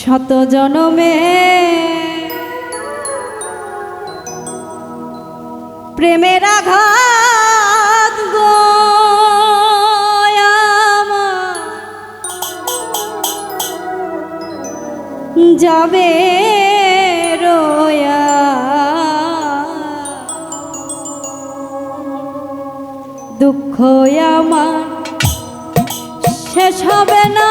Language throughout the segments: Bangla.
শত জনমে প্রেমের আঘাত যাবে রোয়া। দুঃখ আমার। শেষ হবে না।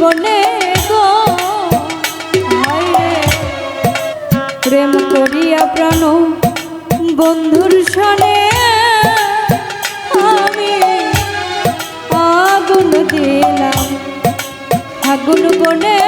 বনে গো। প্রেম করিয়া প্রাণ বন্ধুর সনে আমি আগুন দিলাম। আগুন বনে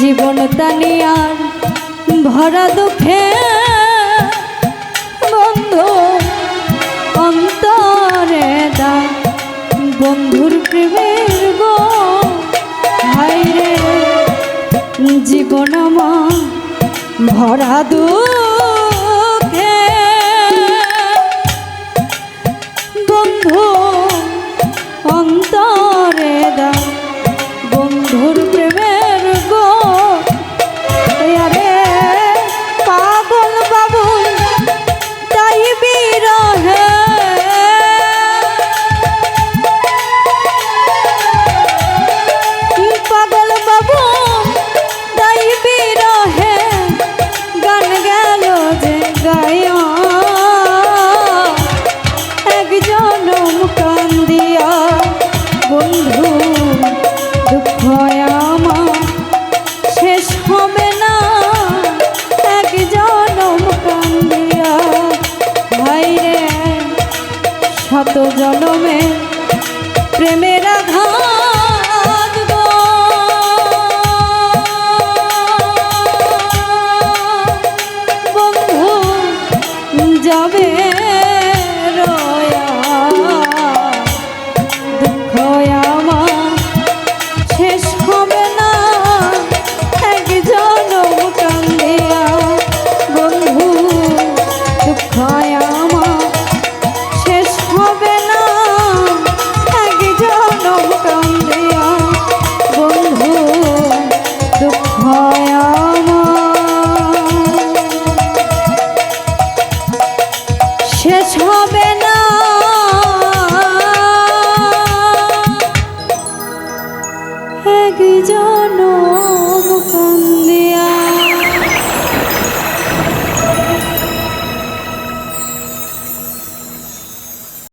জীবন তানিয়া, ভরা দুঃখে বন্ধু, অন্তরে দা বন্ধুর প্রেমের গো হাই রে জীবন আমার ভরা দু বন্ধু জাগায় এক জনম কান্দিয়া বন্ধু, দুঃখ আমার শেষ হবে না। এক জনম কান্দিয়া ভাইরে, শত জনমে যাবে